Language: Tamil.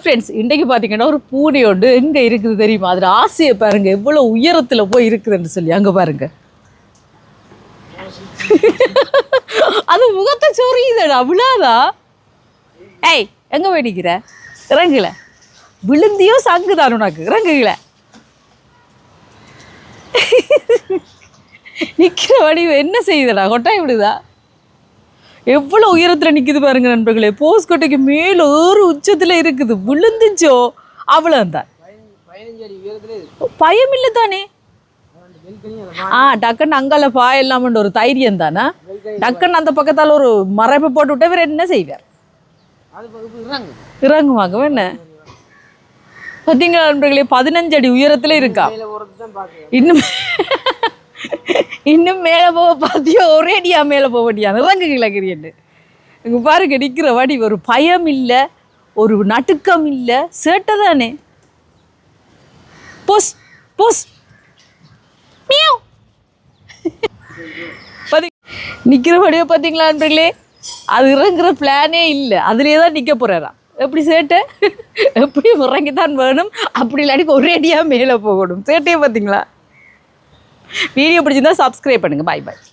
ஃப்ரெண்ட்ஸ் இன்றைக்கு பார்த்தீங்கன்னா ஒரு பூனை உண்டு எங்கே இருக்குது தெரியுமா? அதில் ஆசையை பாருங்க எவ்வளோ உயரத்தில் போய் இருக்குதுன்னு சொல்லி. அங்கே பாருங்க. அது முகத்தை சொறியுதடா விழாதா? ஏய் எங்கே போய் நிற்கிற இறங்குல. விழுந்தியோ சங்குதான் உனக்கு. இறங்குல. நிற்கிற வடிவம் என்ன செய்யுதடா? கொட்டாய் விடுதா எவ்வளோ உயரத்தில் நிக்குது பாருங்க நண்பர்களே. போஸ் கொட்டைக்கு மேலே ஒரு உச்சத்தில் இருக்குது. விழுந்துச்சோ? அவ்வளோந்தான் பதினஞ்சு பயம் இல்லை தானே ஆ டக்குன்னு அங்கால பாய ஒரு தைரியம் தானே? டக்குன்னு அந்த பக்கத்தால் ஒரு மறைப்பை போட்டு விட்டா இவர் என்ன செய்வார்? இறங்குவாங்க. என்ன? பார்த்தீங்களா நண்பர்களே? பதினஞ்சு அடி உயரத்தில் இருக்கா? இன்னும் இன்னும் மேலே போக பார்த்தியோ? ஒரேடியா மேலே போக இறங்கு கிழக்கிறியன்னு இங்கே பாருங்க நிற்கிற வாடி ஒரு பயம் இல்லை ஒரு நடுக்கம் இல்லை சேட்டை தானே. Pose pose. மியாவ். நிற்கிற வடிவை பார்த்தீங்களா நண்பர்களே? அது இறங்குற பிளானே இல்லை. அதுலேயே தான் நிற்க போகிறாராம் எப்படி சேட்டை? எப்படி இறங்கி தான் வேணும்? அப்படி இல்லாட்டி ஒரேடியாக மேலே போகணும். சேட்டையை பார்த்தீங்களா? வீடியோ பிடிச்சிருந்தா சப்ஸ்கிரைப் பண்ணுங்கள் பாய் பாய்